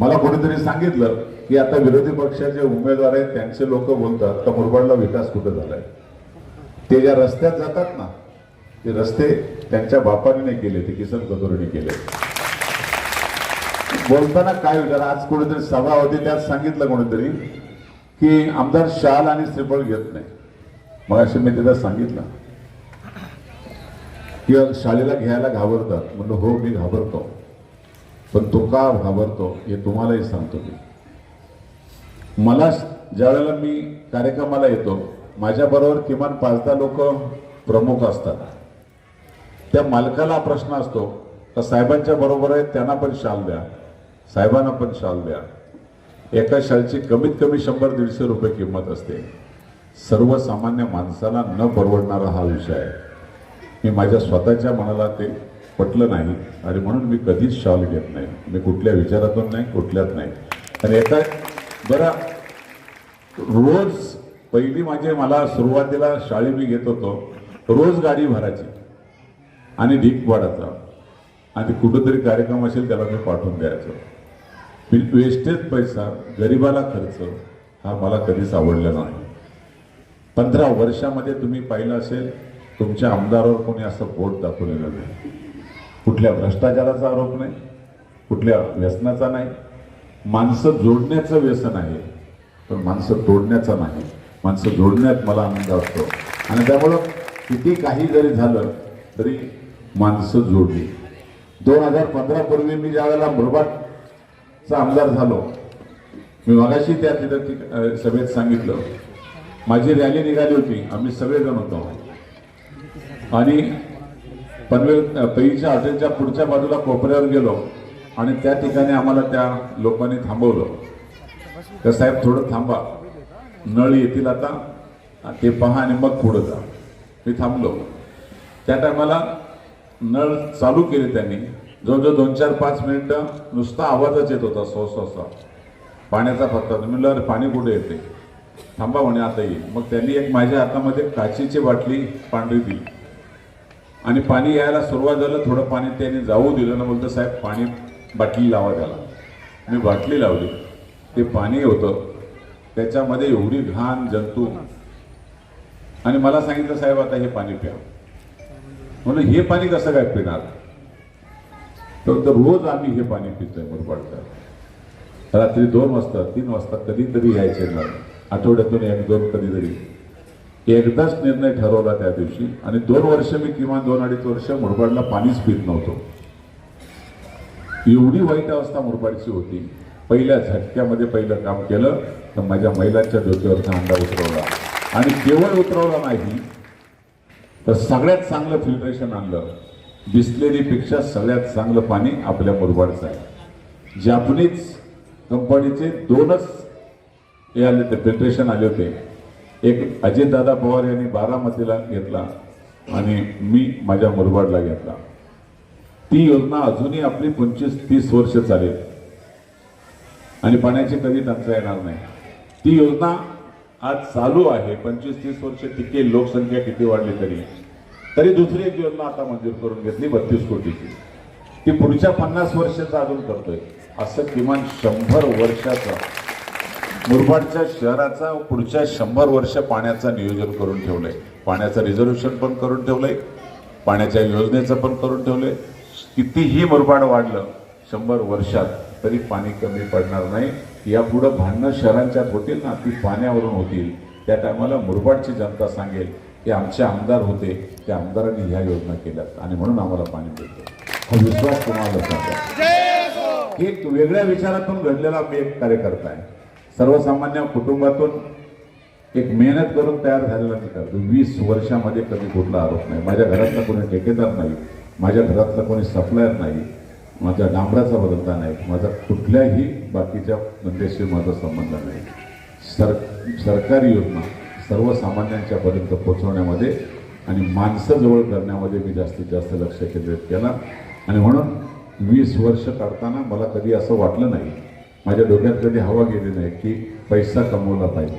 मला कोणीतरी सांगितलं की आता विरोधी पक्षाचे उमेदवार आहेत त्यांचे लोक बोलतात का मुरबाडला विकास कुठं झालाय? ते ज्या रस्त्यात जातात ना ते रस्ते त्यांच्या बापाने नाही केले ते किसन कदोरीने केले. बोलताना काय विचार? आज कोणीतरी सभा होती त्यात सांगितलं कोणीतरी की आमदार शाल आणि श्रीफळ घेत नाही. मग असे मी त्याला सांगितलं. की शाळेला घ्यायला घाबरतात. म्हणलं हो मी घाबरतो. पण तो का घाबरतो हे तुम्हालाही सांगतो मी. मला ज्या वेळेला मी कार्यक्रमाला येतो माझ्याबरोबर किमान पाच दहा लोक प्रमुख असतात. त्या मालकाला प्रश्न असतो तर साहेबांच्या बरोबर आहे त्यांना पण शाल द्या. साहेबांना पण शाल द्या. एका शालची कमीत कमी शंभर दीडशे रुपये किंमत असते. सर्वसामान्य माणसाला न परवडणारा हा विषय आहे. मी माझ्या स्वतःच्या मनाला ते पटलं नाही. आणि म्हणून मी कधीच शॉल घेत नाही. मी कुठल्या विचारातून नाही कुठल्यात नाही. आणि एका बरं रोज पहिली म्हणजे मला सुरुवातीला शाळी मी घेत होतो. रोज गाडी भरायची. आणि ढीक वाढायचा. आणि कुठंतरी कार्यक्रम असेल त्याला मी पाठवून द्यायचो. वेस्टेज पैसा गरिबाला खर्च हा मला कधीच आवडला नाही. पंधरा वर्षामध्ये तुम्ही पाहिलं असेल तुमच्या आमदारावर कोणी असं बोट दाखवलेलं नाही. कुठल्या भ्रष्टाचाराचा आरोप नाही कुठल्या व्यसनाचा नाही. माणसं जोडण्याचं व्यसन आहे पण माणसं तोडण्याचं नाही. माणसं जोडण्यात मला आनंद असतो. आणि त्यामुळं किती काही जरी झालं तरी माणसं जोडली. दोन हजार पंधरापूर्वी मी ज्या वेळेला मुरबाडचा आमदार झालो मी मगाशी त्या तिथं सभेत सांगितलं. माझी रॅली निघाली होती आम्ही सगळेजण होतो. आणि पनवेल अ, हॉटेलच्या पुढच्या बाजूला कोपऱ्यावर गेलो आणि त्या ठिकाणी आम्हाला त्या लोकांनी थांबवलं. तर साहेब थोडं थांबा. नळ येतील आता. ते पहा आणि मग पुढं जा. मी थांबलो. त्या टायमाला नळ चालू केले त्यांनी. जवळजवळ दोन चार पाच मिनिटं नुसता आवाजच येत होता सो पाण्याचा फक्त म्हणलं अरे पाणी कुठे येते? थांबा म्हणे आता येईल मग त्यांनी एक माझ्या हातामध्ये काचीची बाटली पांढरी दिली. आणि पाणी यायला सुरुवात झालं थोडं पाणी त्याने जाऊ दिलं. ना बोलतं साहेब पाणी बाटली लावा त्याला. मी बाटली लावली. ते पाणी होतं. त्याच्यामध्ये एवढी घाण जंतू. आणि मला सांगितलं साहेब आता हे पाणी प्या. म्हणून हे पाणी कसं काय पिणार? तर तर रोज आम्ही हे पाणी पितोय मुरबाडचं रात्री दोन वाजता तीन वाजता कधीतरी यायचे ना आठवड्यातून एक दोन कधीतरी. एकदाच निर्णय ठरवला त्या दिवशी. आणि दोन वर्ष मी किमान दोन अडीच वर्ष मुरबाडला पाणीच पित नव्हतो. एवढी वाईट अवस्था मुरबाडची होती. पहिल्या झटक्यामध्ये पहिलं काम केलं तर माझ्या महिलांच्या डोक्यावरचा अंडा उतरवला. आणि केवळ उतरवला नाही तर सगळ्यात चांगलं फिल्ट्रेशन आणलं. बिस्लेरीपेक्षा सगळ्यात चांगलं पाणी आपल्या मुरबाडचं आहे. जॅपनीज कंपनीचे दोनच हे आले ते फिल्ट्रेशन आले होते. एक अजितदादा पवार यांनी बारामतीला घेतला आणि मी माझ्या मुरबाडला घेतला. ती योजना अजूनही आपली पंचवीस तीस वर्ष चालेल. आणि पाण्याची कधी टंचाई येणार नाही. ती योजना आज चालू आहे. पंचवीस तीस वर्ष टिकेल लोकसंख्या किती वाढली तरी. तरी दुसरी एक योजना आता मंजूर करून घेतली बत्तीस कोटीची. ती पुढच्या पन्नास वर्षाचा अजून करतोय. असं किमान शंभर वर्षाचा मुरबाडच्या शहराचा पुढच्या शंभर वर्ष पाण्याचं नियोजन करून ठेवलंय. पाण्याचं रिझर्वेशन पण करून ठेवलंय. पाण्याच्या योजनेचं पण करून ठेवलंय. कितीही मुरबाड वाढलं शंभर वर्षात तरी पाणी कमी पडणार नाही. यापुढं भांडणं शहरांच्यात होतील ना ती पाण्यावरून होतील. त्या टायमाला मुरबाडची जनता सांगेल की आमचे आमदार होते त्या आमदारांनी ह्या योजना केल्यात आणि म्हणून आम्हाला पाणी मिळतं. हा विश्वास तुम्हाला एक वेगळ्या विचारातून घडलेला मी एक कार्यकर्ता आहे. सर्वसामान्य कुटुंबातून एक मेहनत करून तयार झालेला निकाल वीस वर्षामध्ये कधी कुठला आरोप नाही. माझ्या घरातला कोणी ठेकेदार नाही. माझ्या घरातला कोणी सप्लायर नाही. माझ्या डांबराचा बदलता नाही. माझा कुठल्याही बाकीच्या धंद्याशी माझा संबंध नाही. सर सरकारी योजना सर्वसामान्यांच्यापर्यंत पोचवण्यामध्ये आणि माणसं जवळ करण्यामध्ये मी जास्तीत जास्त लक्ष केंद्रित केला. आणि म्हणून वीस वर्ष काढताना मला कधी असं वाटलं नाही माझ्या डोक्यात कधी हवा गेली नाही की पैसा कमवला पाहिजे.